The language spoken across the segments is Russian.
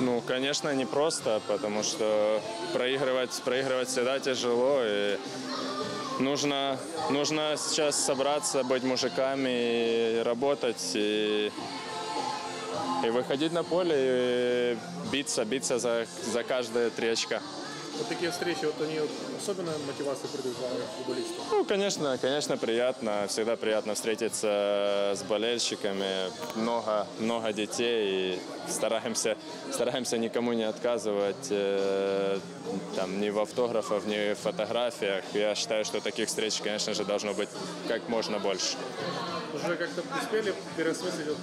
Ну, конечно, непросто, потому что проигрывать, проигрывать всегда тяжело. И нужно, нужно сейчас собраться, быть мужиками, и работать и, и выходить на поле, и биться, биться за, за каждые три очка. Вот такие встречи, вот они особенно мотивацию придают вам, футболистам. Ну, конечно, конечно, приятно. Всегда приятно встретиться с болельщиками. Много, много детей. И стараемся, стараемся никому не отказывать э, там, ни в автографах, ни в фотографиях. Я считаю, что таких встреч, конечно же, должно быть как можно больше. Уже как-то успели переосмыслить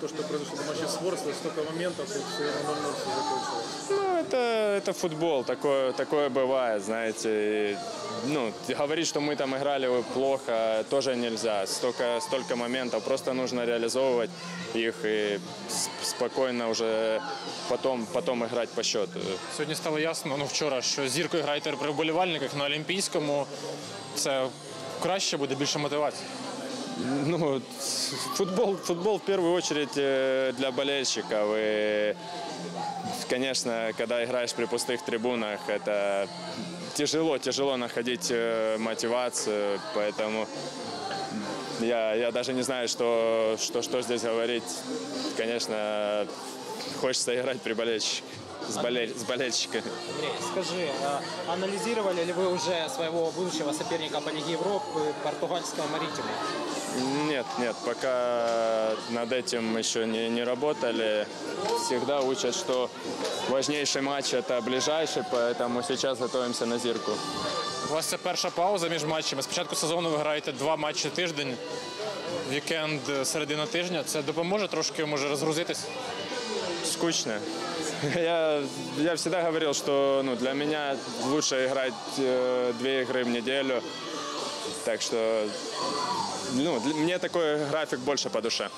то, что произошло в матче с Ворслой, столько моментов, и все равно 0 все закончилось. Ну, это, это футбол, такое, такое бывает, знаете. И, ну, говорить, что мы там играли плохо, тоже нельзя. Столько, столько моментов, просто нужно реализовывать их и с- спокойно уже потом, потом играть по счету. Сьогодні стало ясно, ну вчора, що зіркою граєте при вболівальниках на Олімпійському. Це краще буде більше мотивації. Ну, футбол, футбол в первую очередь э, для болельщиков. И, конечно, когда играешь при пустых трибунах, это тяжело, тяжело находить э, мотивацию. Поэтому я, я даже не знаю, что, что, что здесь говорить. Конечно, хочется играть при болельщиках. С, болель- с болельщиками. Андрей, скажи, а анализировали ли вы уже своего будущего соперника по Лиге Европы, португальского Маритима? Нет, нет, пока над этим еще не, не работали. Всегда учат, что важнейший матч это ближайший, поэтому сейчас готовимся на зирку. У вас це перша пауза між матчами. Спочатку сезону ви граєте два матчі тиждень, вікенд е, середина тижня. Це допоможе трошки може розгрузитись. Скучно. Я, я всегда говорил, что ну, для меня лучше играть э, две игры в неделю. Так что ну, для, мне такой график больше по душе.